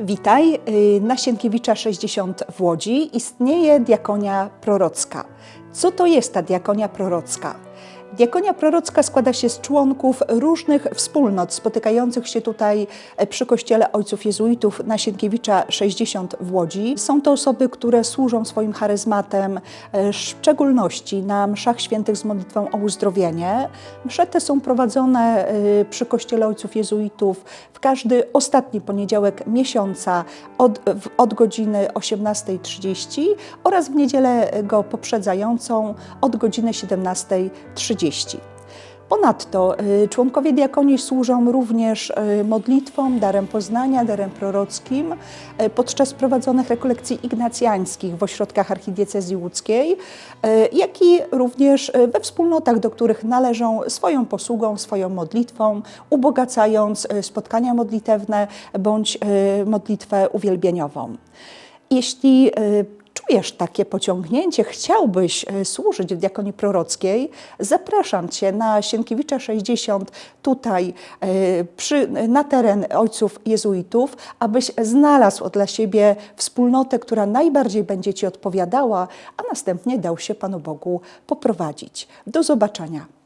Witaj, y, na Sienkiewicza 60 w Łodzi istnieje diakonia prorocka. Co to jest ta diakonia prorocka? Diakonia prorocka składa się z członków różnych wspólnot spotykających się tutaj e, przy kościele ojców jezuitów na Sienkiewicza 60 w Łodzi. Są to osoby, które służą swoim charyzmatem, e, w szczególności na mszach świętych z modlitwą o uzdrowienie. Msze te są prowadzone e, przy kościele ojców jezuitów w każdy ostatni poniedziałek miesiąca od, od godziny 18.30 oraz w niedzielę go poprzedzającą od godziny 17.30. Ponadto y, członkowie diakonii służą również y, modlitwą, darem poznania, darem prorockim y, podczas prowadzonych rekolekcji ignacjańskich w ośrodkach archidiecezji łódzkiej, jak i również we wspólnotach, do których należą swoją posługą, swoją modlitwą, ubogacając spotkania modlitewne bądź modlitwę uwielbieniową. Jeśli czujesz takie pociągnięcie, chciałbyś y, służyć w diakonii prorockiej, zapraszam Cię na Sienkiewicza 60 tutaj y, przy, na teren ojców jezuitów, abyś znalazł dla siebie wspólnotę, która najbardziej będzie Ci odpowiadała, a następnie dał się Panu Bogu poprowadzić. Do zobaczenia.